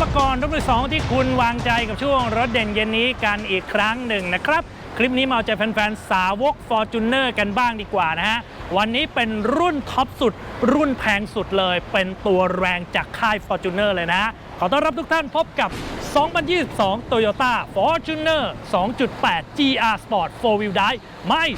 ประกรณ์รถมือสองที่คุณวางใจกับช่วงรถเด่นเย็นนี้กันอีกครั้งหนึ่งนะครับ คลิปนี้มาเอาใจแฟนๆ สาวก Fortuner กันบ้างดีกว่านะฮะ วันนี้เป็นรุ่นท็อปสุด รุ่นแพงสุดเลย เป็นตัวแรงจากค่าย Fortuner เลยนะฮะขอต้อนรับทุกท่านพบกับ 2022 Toyota Fortuner 2.8 GR Sport 4 Wheel Drive ไม่ 30,000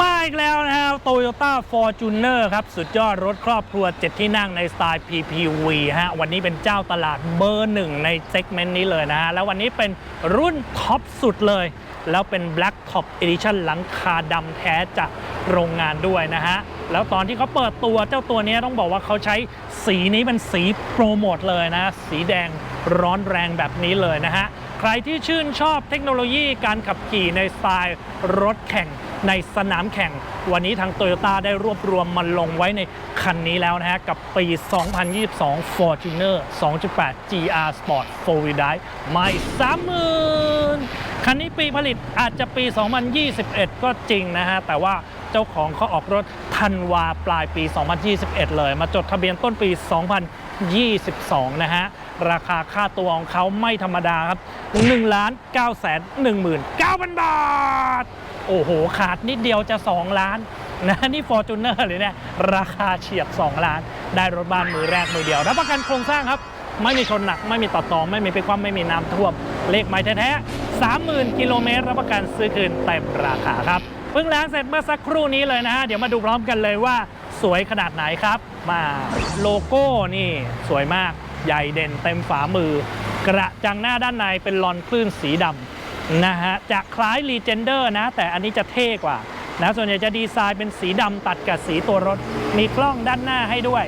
มาอีกแล้วนะครับ Toyota Fortuner ครับ สุดยอดรถครอบครัว 7 ที่นั่งในสไตล์ PPV ฮะ วันนี้เป็นเจ้าตลาดเบอร์หนึ่งในเซกเมนต์นี้เลยนะฮะ แล้ววันนี้เป็นรุ่นท็อปสุดเลย แล้วเป็น Black Top Edition หลังคาดำแท้จากโรงงานด้วยนะฮะ แล้วตอนที่เขาเปิดตัวเจ้าตัวนี้ต้องบอกว่าเขาใช้สีนี้เป็นสีโปรโมทเลยนะ สีแดงร้อนแรงแบบนี้เลยนะฮะ ใครที่ชื่นชอบเทคโนโลยีการขับขี่ในสไตล์รถแข่ง ในสนามแข่ง วันนี้ทาง Toyota ได้รวบรวมมันลงไว้ในคันนี้แล้วนะฮะ กับปี 2022 Fortuner 2.8 GR Sport 4 Wheel Drive ไม่30,000 คันนี้ปีผลิตอาจจะปี 2021 ก็จริงนะฮะ แต่ว่าเจ้าของเขาออกรถธันวาปลายปี 2021 เลย มาจดทะเบียนต้นปี 2022 นะฮะ ราคาค่าตัวของเขาไม่ธรรมดาครับ1ล้าน9 1 9 0 0 0 บาท โอ้โห ขาดนิดเดียวจะ 2 ล้านนะนี่ Fortuner เลยเนี่ยราคาเฉียด2ล้าน ได้รถบ้านมือแรกมือเดียว รับประกันโครงสร้างครับ ไม่มีชนหนัก ไม่มีต่อตอง ไม่มีไปความไม่มีน้ำท่วม เลขไม้แท้ๆ30,000 กิโลเมตร รับประกันซื้อคืนเต็มราคาครับ เพิ่งล้างเสร็จเมื่อสักครู่นี้เลยนะฮะ เดี๋ยวมาดูพร้อมกันเลยว่าสวยขนาดไหนครับ มาโลโก้นี่สวยมาก ใหญ่เด่นเต็มฝามือ กระจังหน้าด้านในเป็นลอนคลื่นสีดำ นะฮะจะคล้ายรีเจนเดอร์นะแต่อันนี้จะเท่กว่านะส่วนใหญ่จะดีไซน์เป็นสีดำตัดกับสีตัวรถ มีกล้องด้านหน้าให้ด้วย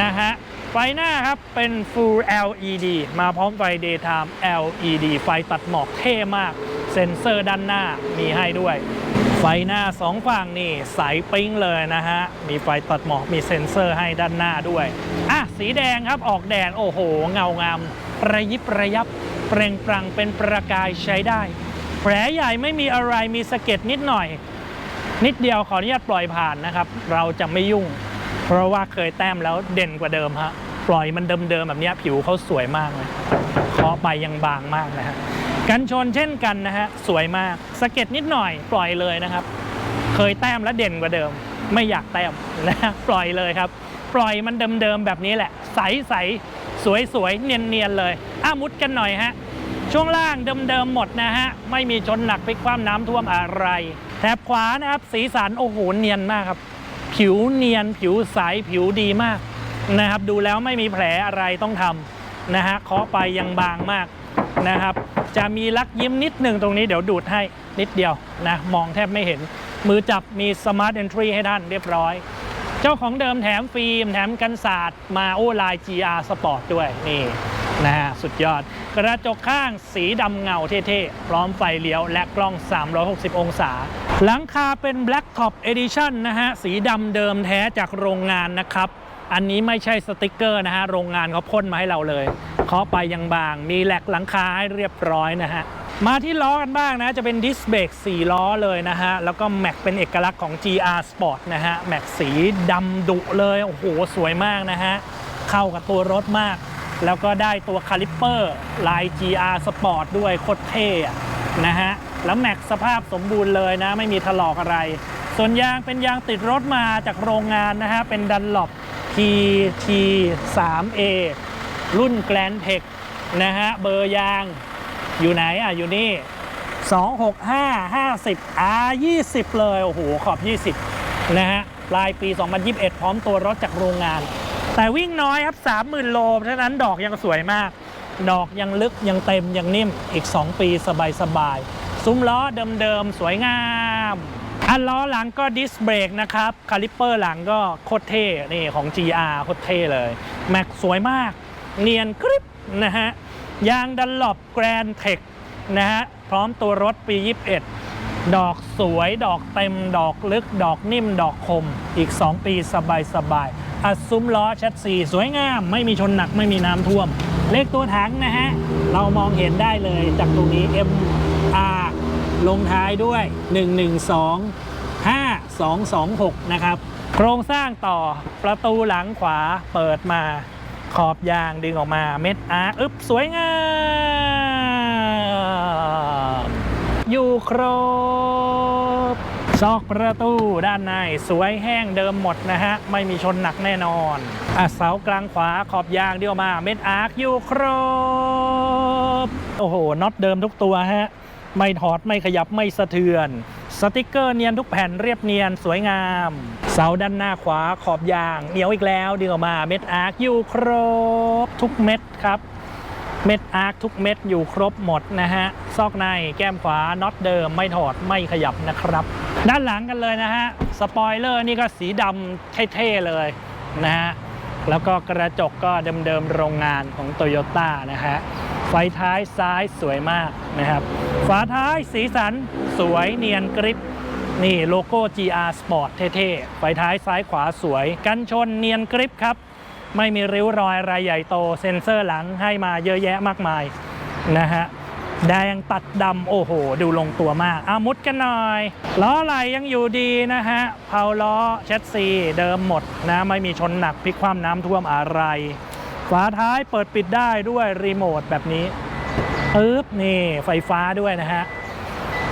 นะฮะไฟหน้าครับเป็น Full LED มาพร้อมไฟ Daytime LED ไฟตัดหมอกเท่มาก เซ็นเซอร์ด้านหน้ามีให้ด้วย ไฟหน้าสองฝั่งนี่ใสปิ้งเลยนะฮะ มีไฟตัดหมอกมีเซ็นเซอร์ให้ด้านหน้าด้วย อะ สีแดงครับออกแดด โอ้โห เงางามประยิบประยับ เปล่งปลั่งเป็นประกายใช้ได้ แผลใหญ่ไม่มีอะไรมีสะเก็ดนิดหน่อย นิดเดียวขออนุญาตปล่อยผ่านนะครับ เราจะไม่ยุ่ง เพราะว่าเคยแต้มแล้วเด่นกว่าเดิมฮะปล่อยมันเดิมๆแบบนี้ผิวเขาสวยมากเลยเคาะไปยังบางมากนะฮะกันชนเช่นกันนะฮะสวยมากสะเก็ดนิดหน่อย ปล่อยเลยนะครับ เคยแต้มแล้วเด่นกว่าเดิม ไม่อยากแต้มนะฮะปล่อยเลยครับ ปล่อยมันเดิมๆแบบนี้แหละ ใสๆ สวยๆ เนียนๆ เลยอ้ามุดกันหน่อยฮะ ช่วงล่างเดิมๆ หมดนะฮะ ไม่มีชนหนักไปความน้ำท่วมอะไร แถบขวานะครับ สีสัน โอ้โห เนียนมากครับ ผิวเนียน ผิวใส ผิวดีมากนะครับ ดูแล้วไม่มีแผลอะไรต้องทำนะฮะเคาะไปยังบางมากนะครับ จะมีลักยิ้มนิดหนึ่งตรงนี้เดี๋ยวดูดให้นิดเดียวนะ มองแทบไม่เห็น มือจับมีสมาร์ทเอนทรีให้ท่านเรียบร้อย เจ้าของเดิมแถมฟิล์มแถมกันศาสตร์มาโอไลน์ GR Sport ด้วยนี่นะฮะสุดยอด กระจกข้างสีดำเงาเท่ๆ พร้อมไฟเลี้ยวและกล้อง 360 องศา หลังคาเป็น Black Top Edition นะฮะ สีดำเดิมแท้จากโรงงานนะครับ อันนี้ไม่ใช่สติกเกอร์นะฮะ โรงงานเขาพ่นมาให้เราเลยเคาะไปยังบาง มีแหลกหลังคาให้เรียบร้อยนะฮะ มาที่ล้อกันบ้างนะ จะเป็นดิสเบรก4ล้อเลยนะฮะ แล้วก็แม็กเป็นเอกลักษณ์ของ GR Sport นะฮะ แม็กสีดำดุเลย โอ้โห สวยมากนะฮะ เข้ากับตัวรถมาก แล้วก็ได้ตัวคาลิปเปอร์ลาย GR Sport ด้วยโคตรเท่นะฮะ แล้วแม็กสภาพสมบูรณ์เลยนะ ไม่มีถลอกอะไร ส่วนยางเป็นยางติดรถมาจากโรงงานนะฮะ เป็นดันหลบ TT 3A รุ่นแกลนเทคนะฮะ เบอร์ยาง อยู่ไหนอะอยู่นี่ 265 50 R 20 เลย โอ้โห ขอบ 20 นะฮะปลายปี 2021 พร้อมตัวรถจากโรงงาน แต่วิ่งน้อยครับ 30,000 โลเพราะฉะนั้นดอกยังสวยมาก ดอกยังลึกยังเต็ม ยังนิ่มอีก 2 ปีสบายๆ ซุ้มล้อเดิมๆ สวยงามอันล้อหลังก็ดิสเบรกนะครับ คาลิปเปอร์หลังก็โคตรเท่นี่ของ GR โคตรเท่เลย แม็กสวยมาก เนียนกริบนะฮะ ยางดันหลบแกรนเทคนะฮะพร้อมตัวรถปี 21 ดอกสวยดอกเต็มดอกลึก ดอกนิ่มดอกคม อีก 2 ปีสบายสบายๆอัดซุ้มล้อแชัดสีสวยงาม ไม่มีชนหนักไม่มีน้ำท่วม เลขตัวถังนะฮะ เรามองเห็นได้เลยจากตรงนี้ M R ลงท้ายด้วย 112 5226 นะครับ โครงสร้างต่อประตูหลังขวาเปิดมา ขอบยางดึงออกมาเม็ดอาร์อึบสวยงามอยู่ครบ ซอกประตูด้านในสวยแห้งเดิมหมดนะฮะ ไม่มีชนหนักแน่นอนอะเสากลางขวาขอบยางเดียวมาเม็ดอาร์คอยู่ครบ โอ้โหน็อตเดิมทุกตัวฮะ ไม่ถอดไม่ขยับไม่สะเทือน สติกเกอร์เนียนทุกแผ่นเรียบเนียนสวยงาม เสาด้านหน้าขวาขอบยางเหนียวอีกแล้วดึงออกมาเม็ดอาร์คอยู่ครบทุกเม็ดครับ เม็ดอาร์คทุกเม็ดอยู่ครบหมดนะฮะ ซอกในแก้มขวาน็อตเดิมไม่ถอดไม่ขยับนะครับ ด้านหลังกันเลยนะฮะ สปอยเลอร์นี่ก็สีดำเท่ๆเลยนะฮะ แล้วก็กระจกก็เดิมๆโรงงานของโตโยต้านะฮะ ไฟท้ายซ้ายสวยมากนะครับ ฝาท้ายสีสันสวยเนียนกริบนี่โลโก้ GR Sport เท่ๆ ไฟท้ายซ้ายขวาสวย กันชนเนียนกริบครับ ไม่มีริ้วรอยอะไรใหญ่โต เซ็นเซอร์หลังให้มาเยอะแยะมากมายนะฮะแดงตัดดำโอ้โห ดูลงตัวมากอามุดกันหน่อย ล้อไหลยังอยู่ดีนะฮะเพาล้อเชสซีเดิมหมดนะ ไม่มีชนหนักพลิกคว่ำน้ำท่วมอะไร ฝาท้ายเปิดปิดได้ด้วยรีโมทแบบนี้ปึ๊บนี่ไฟฟ้าด้วยนะฮะ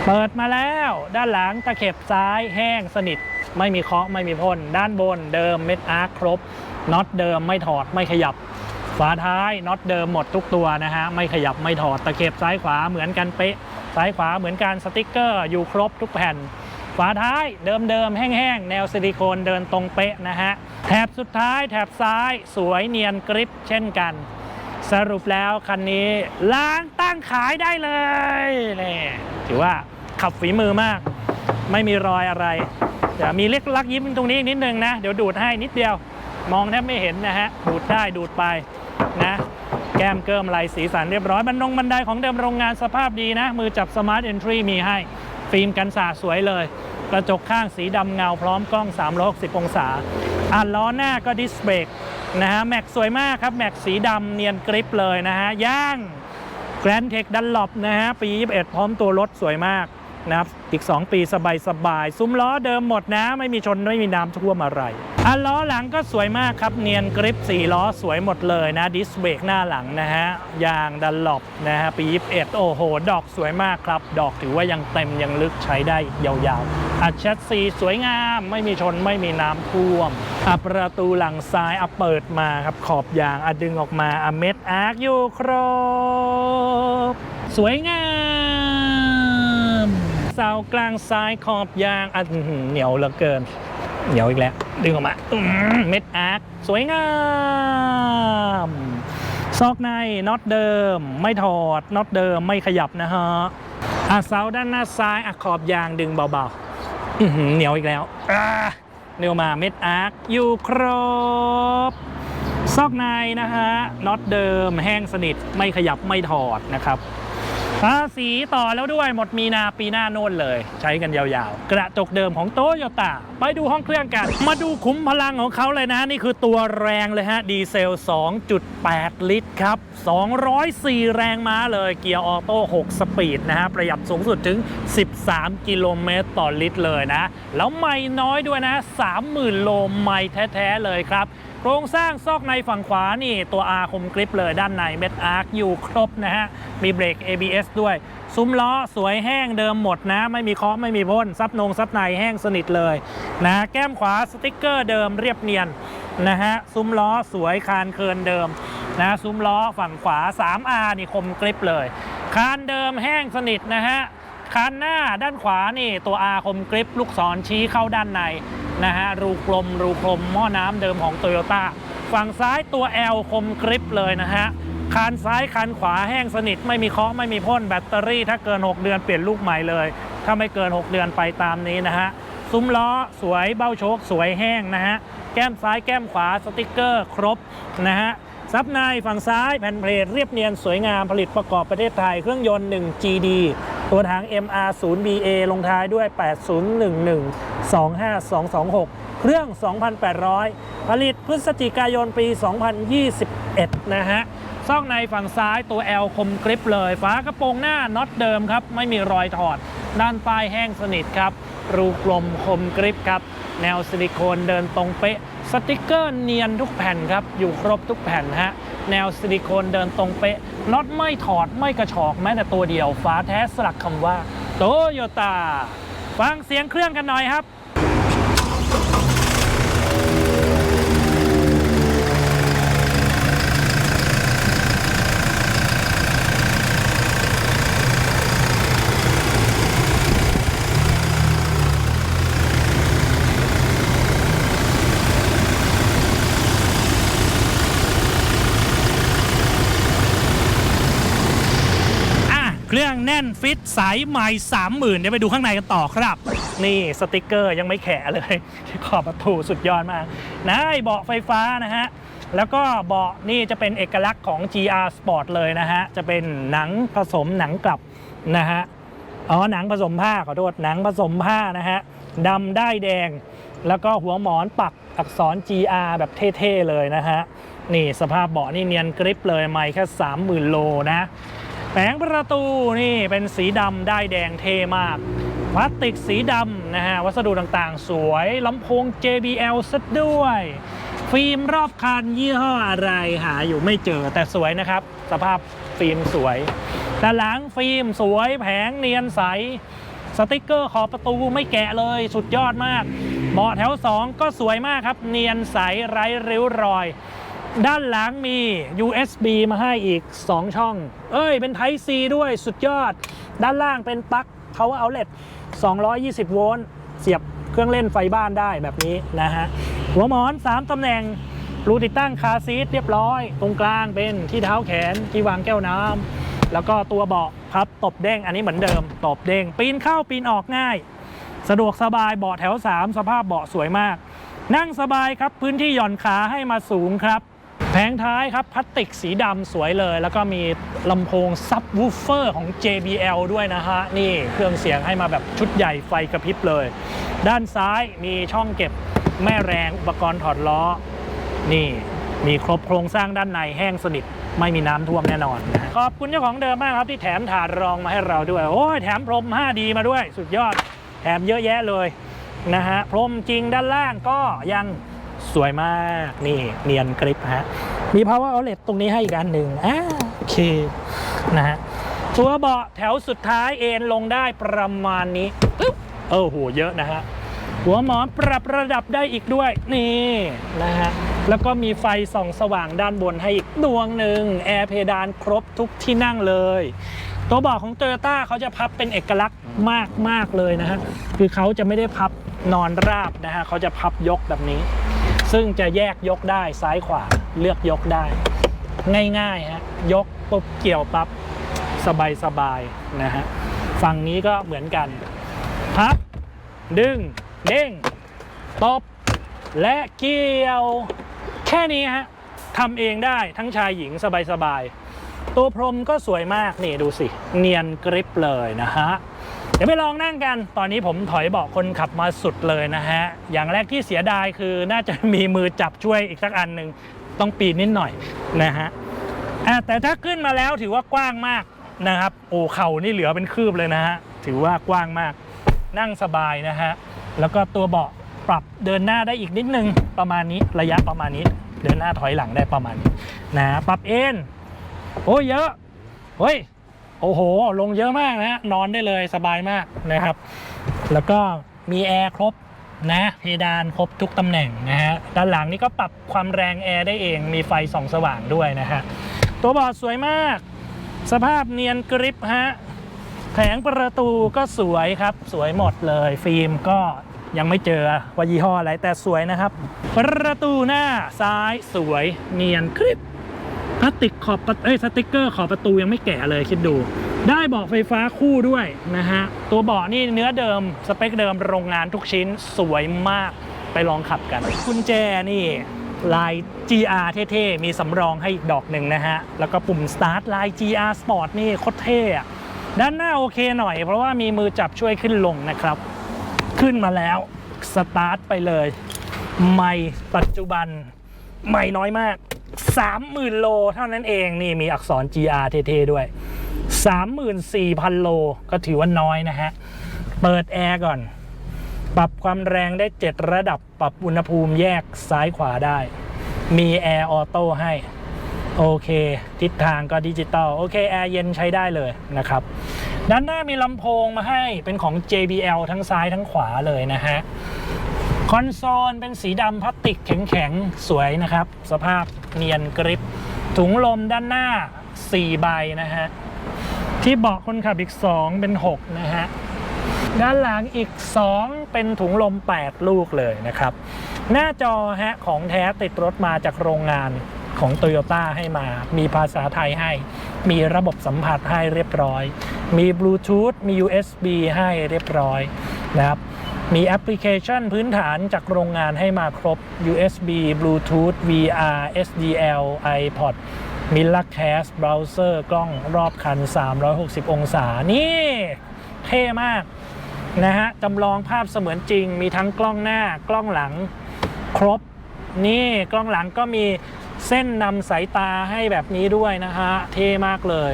เปิดมาแล้วด้านหลังตะเข็บซ้ายแห้งสนิท ไม่มีเคาะไม่มีพ่น ด้านบนเดิมเม็ดอาร์คครบน็อตเดิมไม่ถอดไม่ขยับ ฝาท้ายน็อตเดิมหมดทุกตัวนะฮะ ไม่ขยับไม่ถอดตะเข็บซ้ายขวาเหมือนกันเป๊ะ ซ้ายขวาเหมือนกันสติกเกอร์อยู่ครบทุกแผ่น ฝาท้ายเดิมๆแห้งๆ แนวซิลิโคนเดินตรงเป๊ะนะฮะ แถบสุดท้ายแถบซ้ายสวยเนียนกริปเช่นกัน สรุปแล้วคันนี้ล้างตั้งขายได้เลยนี่ถือว่าขับฝีมือมาก ไม่มีรอยอะไรเดี๋ยวมีเล็กลักยิ้มตรงนี้อีกนิดนึงนะ เดี๋ยวดูดให้นิดเดียว มองแทบไม่เห็นนะฮะ ดูดได้ดูดไปนะแก้มเกิมลายสีสันเรียบร้อยบันนงบันไดของเดิมโรงงานสภาพดีนะ มือจับสมาร์ทเอนทรีมีให้ ฟิล์มกันสาสวยเลย กระจกข้างสีดำเงาพร้อมกล้อง 360 องศาอ่านล้อหน้าก็ดิสเบรกนะฮะแม็กสวยมากครับ แม็กสีดำเนียนกริปเลยนะฮะย่างแกรนเทคดันลอปนะฮะปี 21 พร้อมตัวรถสวยมาก นะครับอีก 2 ปีสบายสบายๆซุ้มล้อเดิมหมดนะ ไม่มีชนไม่มีน้ำท่วมอะไรอะล้อหลังก็สวยมากครับ เนียนกริป4ล้อสวยหมดเลยนะดิสเบรกหน้าหลังนะฮะยางดันลอปนะฮะปี21โอ้โห ดอกสวยมากครับ ดอกถือว่ายังเต็มยังลึกใช้ได้ยาวๆอัดแชทซีสวยงาม ไม่มีชนไม่มีน้ำท่วมอะประตูหลังซ้ายอะเปิดมาครับขอบยางอะดึงออกมาอะเม็ดอาร์คอยู่ครบสวยงาม เสากลางซ้ายขอบยางอะอื้อหือเหนียวเหลือเกิน เหนียวอีกแล้ว ดึงออกมาเม็ดอาร์คสวยงามซอกในน็อตเดิม ไม่ถอดน็อตเดิมไม่ขยับนะฮะอะเสาด้านหน้าซ้ายอะขอบยางดึงเบาๆเหนียวอีกแล้วเร็วมาเม็ดอาร์คอยู่ครบ ซอกในนะฮะน็อตเดิมแห้งสนิทไม่ขยับไม่ถอดนะครับ ภาษีต่อแล้วด้วยหมดมีนาปีหน้าโน่นเลย ใช้กันยาวๆ กระจกเดิมของโตโยต้าไปดูห้องเครื่องกัน มาดูขุมพลังของเขาเลยนะ นี่คือตัวแรงเลยฮะ ดีเซล 2.8 ลิตรครับ 204 แรงม้าเลยเกียร์ออโต้ 6 สปีดนะฮะ ประหยัดสูงสุดถึง 13 กิโลเมตรต่อลิตรเลยนะ แล้วไม่น้อยด้วยนะ 30,000 โลไม่แท้ ๆ เลยครับ โครงสร้างซอกในฝั่งขวานี่ตัว R คมกริปเลยด้านในเม็ดอาร์คอยู่ครบนะฮะ มีเบรก ABS ด้วย ซุ้มล้อสวยแห้งเดิมหมดนะ ไม่มีเคาะไม่มีพ่น ซับนงซับในแห้งสนิทเลยนะแก้มขวาสติกเกอร์เดิมเรียบเนียนนะฮะ ซุ้มล้อสวยคานเคินเดิมนะซุ้มล้อฝั่งขวา 3R นี่คมกริปเลยคานเดิมแห้งสนิทนะฮะคันหน้าด้านขวานี่ตัว R คมกริปลูกศรชี้เข้าด้านใน นะฮะรูกลมรูกลมหม้อน้ำเดิมของโตโยต้าฝั่งซ้ายตัว L คมกริปเลยนะฮะคันซ้ายคันขวาแห้งสนิท ไม่มีเคาะไม่มีพ่นแบตเตอรี่ ถ้าเกิน 6 เดือนเปลี่ยนลูกใหม่เลย ถ้าไม่เกิน 6 เดือนไปตามนี้นะฮะซุ้มล้อสวยเบ้าโชคสวยแห้งนะฮะแก้มซ้ายแก้มขวาสติกเกอร์ครบนะฮะ ซับในฝั่งซ้ายแผ่นเพลทเรียบเนียนสวยงามผลิตประกอบประเทศไทย เครื่องยนต์ 1 GD ตัวถัง MR 0 BA ลงท้ายด้วย 8011 25226 เครื่อง 2,800 ผลิตพฤศจิกายนปี 2021 นะฮะซอกในฝั่งซ้ายตัว L คมกริปเลย ฝากระโปรงหน้าน็อตเดิมครับ ไม่มีรอยถอด ด้านใต้แห้งสนิทครับ รูกลมคมกริบครับ แนวซิลิโคนเดินตรงเป๊ะ สติกเกอร์เนียนทุกแผ่นครับ อยู่ครบทุกแผ่นฮะ แนวซิลิโคนเดินตรงเป๊ะน็อตไม่ถอดไม่กระชอกแม้แต่ตัวเดียว ฝาแท้สลักคำว่าโตโยต้าฟังเสียงเครื่องกันหน่อยครับ อะเครื่องแน่น ฟิตสายใหม่30,000เดี๋ยวไปดูข้างในกันต่อครับ นี่สติกเกอร์ยังไม่แขะเลยที่ขอบประตูสุดยอดมากนะเบาะไฟฟ้านะฮะแล้วก็เบาะนี่จะเป็นเอกลักษณ์ของ GR Sport เลยนะฮะ จะเป็นหนังผสมหนังกลับนะฮะ อ๋อหนังผสมผ้าขอโทษหนังผสมผ้านะฮะดำได้แดง แล้วก็หัวหมอนปักอักษร GR แบบเท่ ๆ เลยนะฮะ นี่สภาพเบาะนี่เนียนกริปเลยไม่แค่ 30,000 โลนะ แผงประตูนี่เป็นสีดำได้แดงเท่มาก พลาสติกสีดำนะฮะ วัสดุต่างๆ สวยลำโพง JBL ซะด้วย ฟิล์มรอบคันยี่ห้ออะไรหาอยู่ไม่เจอแต่สวยนะครับ สภาพฟิล์มสวยด้านหลังฟิล์มสวยแผงเนียนใส สติกเกอร์ขอบประตูไม่แกะเลยสุดยอดมากเบาะแถว 2 ก็สวยมากครับ เนียนใสไร้ริ้วรอย ด้านหลังมี USB มาให้อีก 2 ช่อง เอ้ย เป็น Type C ด้วยสุดยอด ด้านล่างเป็นปลั๊ก Power Outlet 220 โวลต์ เสียบเครื่องเล่นไฟบ้านได้แบบนี้นะฮะ หัวหมอน 3 ตำแหน่ง รูติดตั้งคาซีทเรียบร้อย ตรงกลางเป็นที่เท้าแขน ที่วางแก้วน้ำ แล้วก็ตัวเบาะพับตบเด้ง อันนี้เหมือนเดิม ตบเด้ง ปีนเข้าปีนออกง่าย สะดวกสบาย เบาะแถว 3 สภาพเบาะสวยมาก นั่งสบายครับ พื้นที่หย่อนขาให้มาสูงครับ แผงท้ายครับพลาสติกสีดำสวยเลย แล้วก็มีลำโพงซับวูฟเฟอร์ของ JBL ด้วยนะฮะ นี่เครื่องเสียงให้มาแบบชุดใหญ่ไฟกระพริบเลย ด้านซ้ายมีช่องเก็บแม่แรงอุปกรณ์ถอดล้อ นี่มีครบโครงสร้างด้านในแห้งสนิทไม่มีน้ำท่วมแน่นอนนะขอบคุณเจ้าของเดิมมากครับที่แถมถาดรองมาให้เราด้วย โอ้ยแถมพรม 5D มาด้วย สุดยอด แถมเยอะแยะเลยนะฮะพรมจริงด้านล่างก็ยังสวยมาก นี่เนียนกริปฮะ มี power outlet ตรงนี้ให้อีกอันหนึ่งอ่าโอเคนะฮะตัวเบาะแถวสุดท้ายเอนลงได้ประมาณนี้ปึ๊บเออโหเยอะนะฮะหัวหมอนปรับระดับได้อีกด้วยนี่นะฮะแล้วก็มีไฟส่องสว่างด้านบนให้อีกดวงหนึ่งแอร์เพดานครบทุกที่นั่งเลย ตัวเบอกของ t o y ยต้าเขาจะพับเป็นเอกลักษณ์มากมาก ๆ เลยนะฮะ คือเขาจะไม่ได้พับนอนราบนะฮะ เขาจะพับยกแบบนี้ ซึ่งจะแยกยกได้ซ้ายขวา เลือกยกได้ ง่ายๆฮะยกปุ๊บเกี่ยวปั๊บสบายๆนะฮะฝั่งนี้ก็เหมือนกันพับดึง เด้งตบ และเกี่ยว แค่นี้ฮะทำเองได้ทั้งชายหญิงสบายๆ ตัวพรมก็สวยมาก นี่ดูสิ เนียนกริปเลยนะฮะ เดี๋ยวไปลองนั่งกัน ตอนนี้ผมถอยเบาะคนขับมาสุดเลยนะฮะ อย่างแรกที่เสียดายคือน่าจะมีมือจับช่วยอีกสักอันหนึ่ง ต้องปีนนิดหน่อยนะฮะแต่ถ้าขึ้นมาแล้วถือว่ากว้างมากนะครับ โอ้เข่านี่เหลือเป็นคืบเลยนะฮะถือว่ากว้างมาก นั่งสบายนะฮะแล้วก็ตัวเบาะปรับเดินหน้าได้อีกนิดนึงประมาณนี้ระยะประมาณนี้ เดินหน้าถอยหลังได้ประมาณนี้นะปรับเอนโอ้ยเยอะเฮ้ยโอ้โห ลงเยอะมากนะฮะนอนได้เลยสบายมากนะครับ แล้วก็มีแอร์ครบ นะเพดานครบทุกตำแหน่งนะฮะด้านหลังนี่ก็ปรับความแรงแอร์ได้เองมีไฟส่องสว่างด้วยนะฮะตัวเบาะสวยมาก สภาพเนียนกริปฮะแผงประตูก็สวยครับ สวยหมดเลย ฟิล์มก็ยังไม่เจอว่ายี่ห้ออะไรแต่สวยนะครับ ประตูหน้าซ้ายสวยเนียนคลิปพลาสติกขอบประเอ้ยสติกเกอร์ขอบประตูยังไม่แกะเลยคิดดู ได้เบาะไฟฟ้าคู่ด้วยนะฮะ ตัวเบาะนี่เนื้อเดิมสเปคเดิมโรงงานทุกชิ้นสวยมากไปลองขับกัน กุญแจนี่ลาย GR เท่ๆ มีสำรองให้อีกดอกหนึ่งนะฮะ แล้วก็ปุ่ม start ลาย GR Sport นี่โคตรเท่ด้านหน้าโอเคหน่อย เพราะว่ามีมือจับช่วยขึ้นลงนะครับ ขึ้นมาแล้วสตาร์ทไปเลย ไม่ปัจจุบันไม่น้อยมาก 30,000 โลเท่านั้นเองนี่มีอักษร GR เท่ๆ ด้วย 34,000 โลก็ถือว่าน้อยนะฮะ เปิดแอร์ก่อน ปรับความแรงได้ 7 ระดับ ปรับอุณหภูมิแยกซ้ายขวาได้ มีแอร์ออโต้ให้ โอเค ทิศทางก็ดิจิตอล โอเค แอร์เย็นใช้ได้เลยนะครับ ด้านหน้ามีลำโพงมาให้เป็นของ JBL ทั้งซ้ายทั้งขวาเลยนะฮะ คอนโซลเป็นสีดำพลาสติกแข็งๆ สวยนะครับ สภาพเนียนกริบ ถุงลมด้านหน้า 4 ใบนะฮะ ที่เบาะคนขับอีก 2 เป็น 6 นะฮะ ด้านหลังอีก 2 เป็นถุงลม 8 ลูกเลยนะครับ หน้าจอฮะของแท้ติดรถมาจากโรงงานของ t o y ยต้ให้มา มีภาษาไทยให้ มีระบบสัมผัสให้เรียบร้อย มีบลูทูธ มี USB ให้เรียบร้อยนะครับ มีแอปพลิเคชันพื้นฐานจากโรงงานให้มาครบ USB Bluetooth VR SDL iPod m i l l a c a s t Browser กล้องรอบคัน 360 องศา นี่ เท่มากนะฮะจำลองภาพเสมือนจริง มีทั้งกล้องหน้ากล้องหลังครบ นี่กล้องหลังก็มีเส้นนำสายตาให้แบบนี้ด้วยนะฮะ เท่มากเลย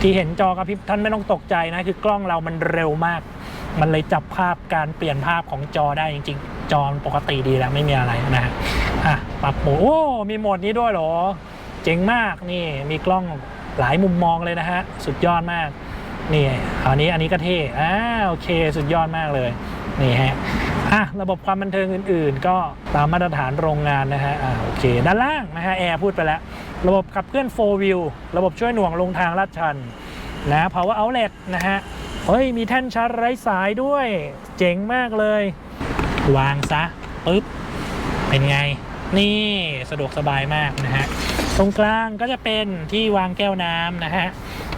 ที่เห็นจอกระพริบท่านไม่ต้องตกใจนะ คือกล้องเรามันเร็วมาก มันเลยจับภาพการเปลี่ยนภาพของจอได้จริง ๆ จอปกติดีแล้วไม่มีอะไรนะฮะอะปรับโหมดโอ้ มีโหมดนี้ด้วยเหรอ เจ๋งมากนี่มีกล้องหลายมุมมองเลยนะฮะ สุดยอดมาก นี่อันนี้อันนี้ก็เท่อ่าโอเค สุดยอดมากเลยนี่ฮะอะระบบความบันเทิงอื่น ๆ ก็ตามมาตรฐานโรงงานนะฮะอ่าโอเค ด้านล่างนะฮะแอร์พูดไปแล้ว ระบบขับเคลื่อน4 wheel ระบบช่วยหน่วงลงทางลาดชันนะ power outlet นะฮะเฮ้ย มีแท่นชาร์จไร้สายด้วย เจ๋งมากเลย วางซะปึ๊บ เป็นไง นี่สะดวกสบายมากนะฮะ ตรงกลางก็จะเป็นที่วางแก้วน้ำนะฮะ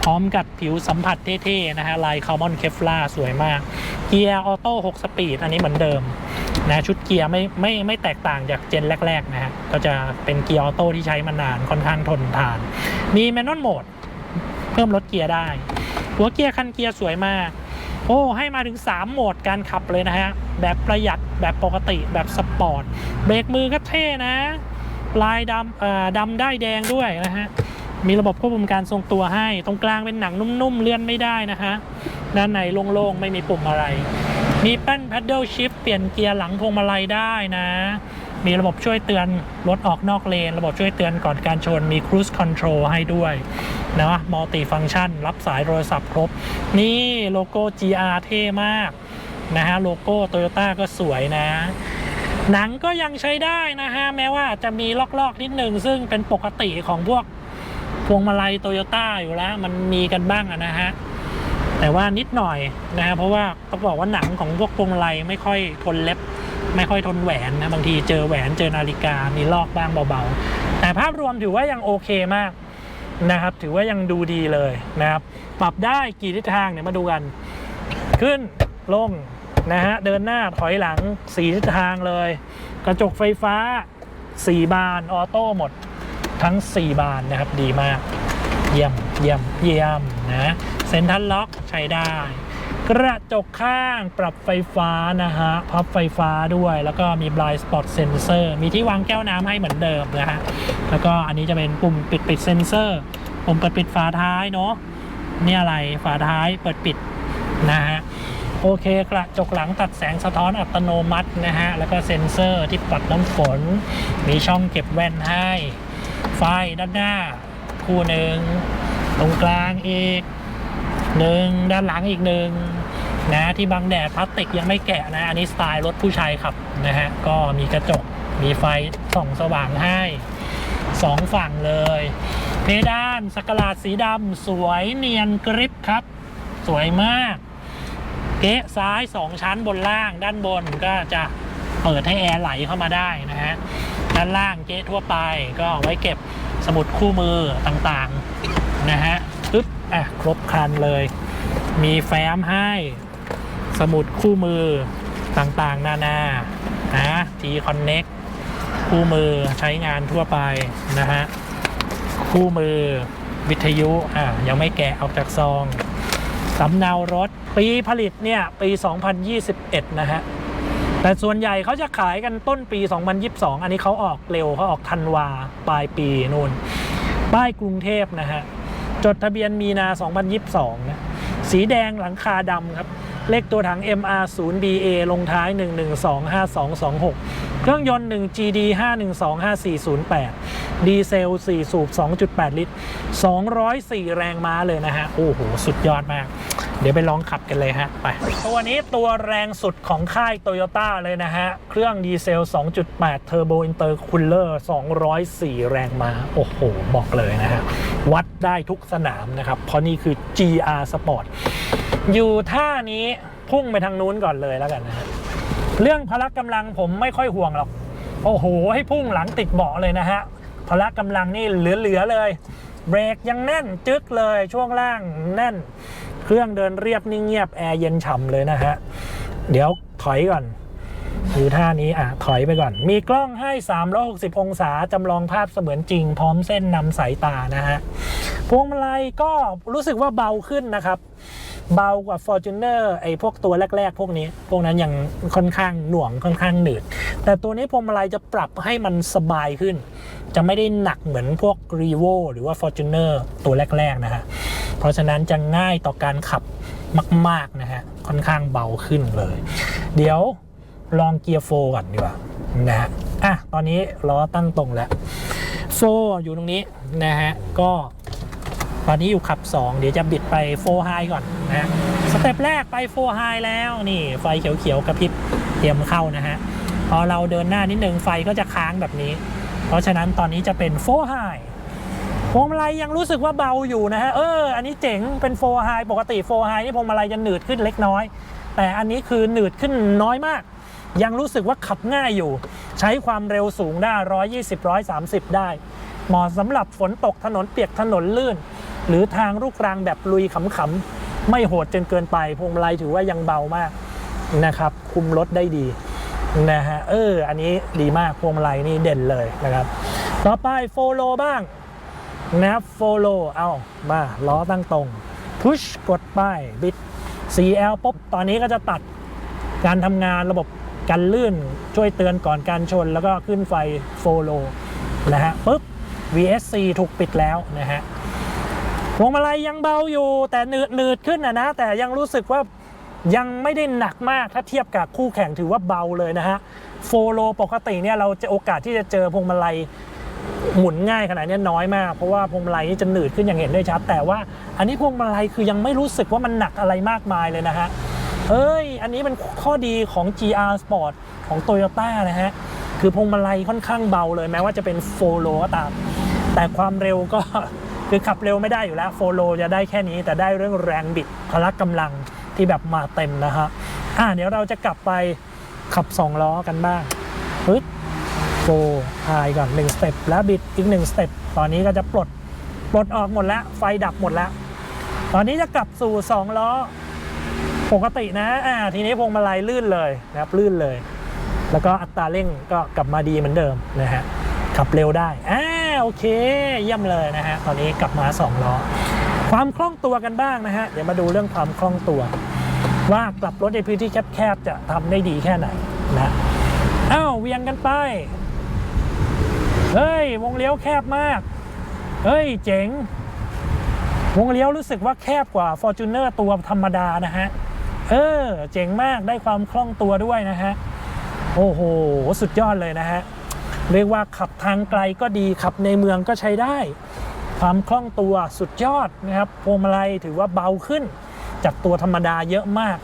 พร้อมกับผิวสัมผัสเท่ๆนะฮะลายคาร์บอนเคฟลาสวยมาก เกียร์ออโต้6สปีดอันนี้เหมือนเดิมนะชุดเกียร์ไม่ไม่ไม่แตกต่างจากเจนแรก ๆ นะฮะ ก็จะเป็นเกียร์ออโต้ที่ใช้มานานค่อนข้างทนทาน มีแมนนวลโหมด เพิ่มลดเกียร์ได้ หัวเกียร์คันเกียร์สวยมาก โอ้ให้มาถึง 3 โหมดการขับเลยนะฮะ แบบประหยัดแบบปกติแบบสปอร์ตเบรกมือก็เท่นะ ลายดำดำได้แดงด้วยนะฮะมีระบบควบคุมการทรงตัวให้ ตรงกลางเป็นหนังนุ่มๆ เลื่อนไม่ได้นะฮะ ด้านในโล่งๆ ไม่มีปุ่มอะไร มีแป้น paddle shift เปลี่ยนเกียร์หลังพวงมาลัยได้นะ มีระบบช่วยเตือนรถออกนอกเลน ระบบช่วยเตือนก่อนการชน มี cruise control ให้ด้วยนะมัลติฟัง c t ชัน รับสายโทรศัพท์ครบ นี่โลโก้ GR เท่มากนะฮะ โลโก้ Toyota ก็สวยนะ หนังก็ยังใช้ได้นะฮะ แม้ว่าจะมีลอกๆนิดหนึ่งซึ่งเป็นปกติของพวกพวงมาลัยโตโยต้าอยู่แล้ว มันมีกันบ้างนะฮะ แต่ว่านิดหน่อยนะฮะเพราะว่าต้องบอกว่าหนังของพวกพวงมาลัยไม่ค่อยทนเล็บ ไม่ค่อยทนแหวนนะบางทีเจอแหวนเจอนาฬิกามีลอกบ้างเบาๆ แต่ภาพรวมถือว่ายังโอเคมากนะครับ ถือว่ายังดูดีเลยนะครับ ปรับได้กี่ทิศทางเนี่ยมาดูกัน ขึ้นลง นะฮะเดินหน้าถอยหลังสีทิศทางเลย กระจกไฟฟ้า 4 บานออโต้หมดทั้ง 4 บานนะครับดีมาก เยี่ยมเยี่ยมเยี่ยมนะเซ็นทรัลล็อกใช้ได้ กระจกข้างปรับไฟฟ้านะฮะพับไฟฟ้าด้วยแล้วก็มี blind spot sensor มีที่วางแก้วน้ำให้เหมือนเดิมนะฮะแล้วก็อันนี้จะเป็นปุ่มปิดปิดเซนเซอร์ปุ่มเปิดปิดฝาท้ายเนาะนี่อะไรฝาท้ายเปิดปิดนะฮะ โอเคกระจกหลังตัดแสงสะท้อนอัตโนมัตินะฮะ แล้วก็เซ็นเซอร์ที่ปัดน้ำฝน มีช่องเก็บแว่นให้ ไฟด้านหน้า คู่หนึ่ง ตรงกลางอีกหนึ่งด้านหลังอีกหนึ่งนะที่บังแดดพลาสติกยังไม่แกะนะ อันนี้สไตล์รถผู้ชายขับนะฮะ ก็มีกระจกมีไฟส่องสว่างให้สองฝั่งเลย เพดานสกลาดสีดำสวยเนียนกริบครับ สวยมาก เก๊ะซ้าย 2 ชั้นบนล่าง ด้านบนก็จะเปิดให้แอร์ไหลเข้ามาได้นะฮะด้านล่างเก๊ะทั่วไปก็ไว้เก็บสมุดคู่มือต่างๆนะฮะปึ๊บอะครบครันเลย มีแฟ้มให้สมุดคู่มือต่างๆ นานานะทีคอนเน็กคู่มือใช้งานทั่วไปนะฮะคู่มือวิทยุอะยังไม่แกะออกจากซองสำเนารถ ปีผลิตเนี่ยปี 2021 นะฮะ แต่ส่วนใหญ่เขาจะขายกันต้นปี 2022 อันนี้เขาออกเร็วเขาออกธันวาปลายปีนู่น ป้ายกรุงเทพนะฮะ จดทะเบียนมีนา 2022 นะ สีแดงหลังคาดำครับ เลขตัวถัง MR 0 BA ลงท้าย 1125226 เครื่องยนต์ 1 GD 5125408 ดีเซล 4 สูบ 2.8 ลิตร 204 แรงม้าเลยนะฮะ โอ้โห สุดยอดมาก เดี๋ยวไปลองขับกันเลยฮะ ไป ตัวนี้ตัวแรงสุดของค่ายโตโยต้าเลยนะฮะ เครื่องดีเซล 2.8 เทอร์โบอินเตอร์คูลเลอร์ 204 แรงม้า โอ้โห บอกเลยนะฮะ วัดได้ทุกสนามนะครับ เพราะนี่คือ GR Sport อยู่ท่านี้พุ่งไปทางนู้นก่อนเลยแล้วกันนะฮะเรื่องพละกำลังผมไม่ค่อยห่วงหรอก โอ้โห ให้พุ่งหลังติดเบาะเลยนะฮะพละกำลังนี่เหลือๆเลย เบรกยังแน่นจึ๊กเลยช่วงล่างแน่น เครื่องเดินเรียบนิ่งเงียบแอร์เย็นฉ่ำเลยนะฮะเดี๋ยวถอยก่อนอยู่ท่านี้อะถอยไปก่อน มีกล้องให้ 360 องศาจำลองภาพเสมือนจริง พร้อมเส้นนำสายตานะฮะพวงมาลัยก็รู้สึกว่าเบาขึ้นนะครับ เบากว่า Fortuner ไอ้พวกตัวแรก ๆ พวกนี้ พวกนั้นยังค่อนข้างหน่วงค่อนข้างหนืด แต่ตัวนี้พวงมาลัยจะปรับให้มันสบายขึ้น จะไม่ได้หนักเหมือนพวก r e v o หรือว่า Fortuner ตัวแรก ๆ นะฮะ เพราะฉะนั้นจะง่ายต่อการขับมาก ๆ นะฮะ ค่อนข้างเบาขึ้นเลย เดี๋ยวลองเกียร์โฟก่อนดีกว่านะฮะอะตอนนี้ล้อตั้งตรงแล้วโฟอยู่ตรงนี้นะฮะก็ตอนนี้อยู่ขับ 2 เดี๋ยวจะบิดไปโฟไฮก่อน นะฮะสเต็ปแรกไปโฟไฮแล้วนี่ไฟเขียวๆกระพริบเตรียมเข้านะฮะพอเราเดินหน้านิดนึงไฟก็จะค้างแบบนี้ เพราะฉะนั้นตอนนี้จะเป็นโฟไฮพวงมาลัยยังรู้สึกว่าเบาอยู่นะฮะเอออันนี้เจ๋งเป็นโฟไฮปกติโฟไฮนี่พวงมาลัยจะหนืดขึ้นเล็กน้อย แต่อันนี้คือหนืดขึ้นน้อยมาก ยังรู้สึกว่าขับง่ายอยู่ ใช้ความเร็วสูงได้ 120 130 ได้เหมาะสำหรับฝนตกถนนเปียกถนนลื่น หรือทางลูกรางแบบลุยขำๆ ไม่โหดจนเกินไป พวงมาลัยถือว่ายังเบามากนะครับ คุมรถได้ดีนะฮะเอออันนี้ดีมากพวงมาลัยนี่เด่นเลยนะครับ ต่อไปโฟโลบ้างนะครับโฟโลเอามาล้อตั้งตรงพุชกดป้ายบิด CL ปุ๊บตอนนี้ก็จะตัดการทำงานระบบกันลื่นช่วยเตือนก่อนการชน แล้วก็ขึ้นไฟโฟโลนะฮะปุ๊บ VSC ถูกปิดแล้วนะฮะ พวงมาลัยยังเบาอยู่ แต่หนืดหนืดขึ้นนะนะแต่ยังรู้สึกว่ายังไม่ได้หนักมากถ้าเทียบกับคู่แข่งถือว่าเบาเลยนะฮะโฟโลปกติเนี่ยเราจะโอกาสที่จะเจอพวงมาลัยหมุนง่ายขนาดนี้น้อยมาก เพราะว่าพวงมาลัยนี่จะหนืดขึ้นอย่างเห็นได้ชัด แต่ว่าอันนี้พวงมาลัยคือยังไม่รู้สึกว่ามันหนักอะไรมากมายเลยนะฮะเอ้ย อันนี้เป็นข้อดีของ GR Sport ของ Toyota นะฮะ คือพวงมาลัยค่อนข้างเบาเลยแม้ว่าจะเป็นโฟโลก็ตาม แต่ความเร็วก็ คือขับเร็วไม่ได้อยู่แล้วโฟโลจะได้แค่นี้ แต่ได้เรื่องแรงบิดพละกำลังที่แบบมาเต็มนะฮะอะเดี๋ยวเราจะกลับไปขับ 2 ล้อกันบ้างปึ๊ดโฟไฮก่อน1สเต็ปแล้วบิดอีก1สเต็ปตอนนี้ก็จะปลดปลดออกหมดแล้ว ไฟดับหมดแล้ว ตอนนี้จะกลับสู่ 2 ล้อปกตินะอ่าทีนี้พวงมาลัยลื่นเลยนะครับลื่นเลย แล้วก็อัตราเร่งก็กลับมาดีเหมือนเดิมนะฮะขับเร็วได้อ่า โอเคเยี่ยมเลยนะฮะตอนนี้กลับมา2ล้อความคล่องตัวกันบ้างนะฮะเดี๋ยวมาดูเรื่องความคล่องตัว ว่ากลับรถในพื้นที่แคบๆจะทำได้ดีแค่ไหนนะอ้าวเวียงกันไปเฮ้ยวงเลี้ยวแคบมากเฮ้ยเจ๋ง วงเลี้ยวรู้สึกว่าแคบกว่า Fortuner ตัวธรรมดานะฮะเออเจ๋งมากได้ความคล่องตัวด้วยนะฮะโอ้โห สุดยอดเลยนะฮะ เรียกว่าขับทางไกลก็ดีขับในเมืองก็ใช้ได้ ความคล่องตัวสุดยอดนะครับพวงมาลัยถือว่าเบาขึ้น จากตัวธรรมดาเยอะมาก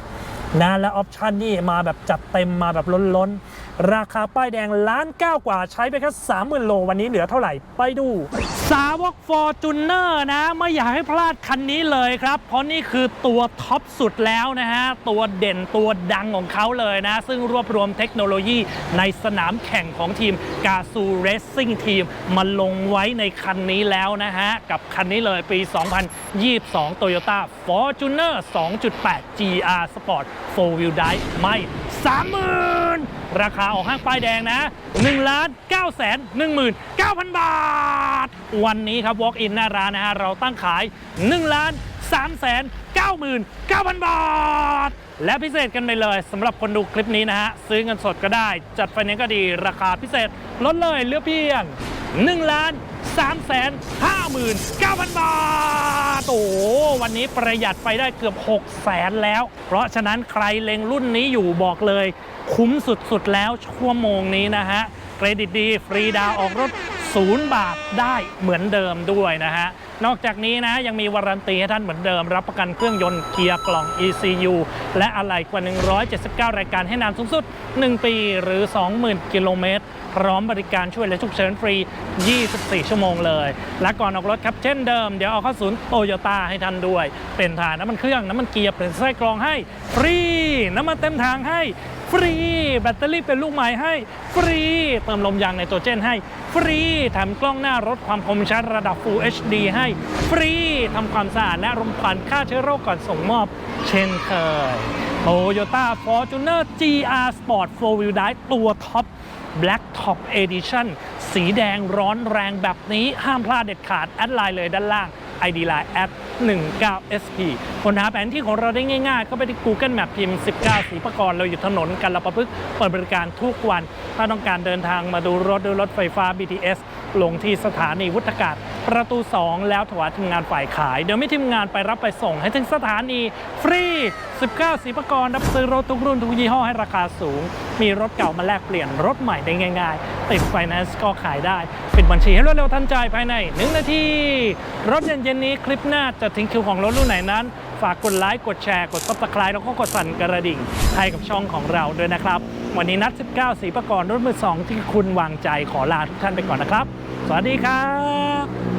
นะและออปชันนี่มาแบบจัดเต็มมาแบบล้นๆ ราคาป้ายแดงล้านเก้ากว่าใช้ไปแค่สามหมื่นโลวันนี้เหลือเท่าไหร่ ไปดู สาวก f o r t u n e r นะ ไม่อยากให้พลาดคันนี้เลยครับ เพราะนี่คือตัวท็อปสุดแล้วนะฮะ ตัวเด่นตัวดังของเขาเลยนะ ซึ่งรวบรวมเทคโนโลยีในสนามแข่งของทีมกาซูเรซซิ่งทีมมาลงไว้ในคันนี้แล้วนะฮะ กับคันนี้เลยปี 2022 Toyota Fortuner 2.8 GR Sport 4 Wheel Drive ไม่30,000 ราคาออกห้างป้ายแดงนะ1ล้าน9แสน19,000 บาท วันนี้ครับ Walk in หน้าร้านนะฮะเราตั้งขาย1ล้าน3แสน99,000 บาท และพิเศษกันไปเลยสำหรับคนดูคลิปนี้นะฮะ ซื้อเงินสดก็ได้ จัดไฟแนนซ์ก็ดีราคาพิเศษลดเลยเหลือเพียง1ล้าน359,000 บาท โอ้วันนี้ประหยัดไปได้เกือบ 6 แสนแล้ว เพราะฉะนั้นใครเล็งรุ่นนี้อยู่บอกเลย คุ้มสุดๆแล้วชั่วโมงนี้นะฮะ เครดิตดี ฟรีดาวออกรถ 0 บาทได้เหมือนเดิมด้วยนะฮะ นอกจากนี้นะยังมีวารันตีให้ท่านเหมือนเดิม รับประกันเครื่องยนต์เกียร์กล่อง ECU และอะไหล่กว่า 179 รายการให้นานสูงสุด 1 ปีหรือ 20,000 กิโลเมตร พร้อมบริการช่วยเหลือฉุกเฉินฟรี 24 ชั่วโมงเลย และก่อนออกรถครับเช่นเดิม เดี๋ยวเอาเข้าศูนย์โตโยต้าให้ท่านด้วย เป็นถ่านน้ำมันเครื่องน้ำมันเกียร์เป็นไส้กรองให้ฟรีน้ำมันเต็มทางให้ ฟรี แบตเตอรี่เป็นลูกใหม่ให้ฟรี เติมลมยางในตัวเจนให้ฟรีแถมกล้องหน้ารถความคมชัดระดับ Full HD ให้ฟรีทำความสะอาดและรมควันฆ่าเชื้อโรคก่อนส่งมอบ เช่นเคย Toyota Fortuner GR Sport 4 Wheel Drive ตัวท็อป Black Top Edition สีแดงร้อนแรงแบบนี้ห้ามพลาดเด็ดขาด แอดไลน์เลยด้านล่าง ID Line แอด 19SP ค้นหาแผนที่ของเราได้ง่ายๆ ก็ไปที่ Google Map พิมพ์ 19 สีประกรเราอยู่ถนนกันละประพฤกษ์เปิดบริการทุกวัน ถ้าต้องการเดินทางมาดูรถด้วยรถไฟฟ้า BTS ลงที่สถานีวุฒากาศ ประตู 2 แล้วถวายทีมงานฝ่ายขาย เดี๋ยวไม่ทีมงานไปรับไปส่งให้ถึงสถานีฟรี 19 สีประกรรับซื้อรถทุกรุ่นทุกยี่ห้อให้ราคาสูง มีรถเก่ามาแลกเปลี่ยนรถใหม่ได้ง่าย ๆ ติดไฟแนนซ์ก็ขายได้ปิดบัญชีให้รวดเร็วทันใจภายใน 1 นาที รถเย็นๆนี้คลิปหน้าจะทิ้งคิวของรถรุ่นไหนนั้น ฝากกดไลค์กดแชร์กดซับสไคร b e แล้วก็กดสั่นกระดิ่งให้กับช่องของเราด้วยนะครับ วันนี้นัด 19สีประกรณ์รถมือสองที่คุณวางใจขอลาทุกท่านไปก่อนนะครับ สวัสดีครับ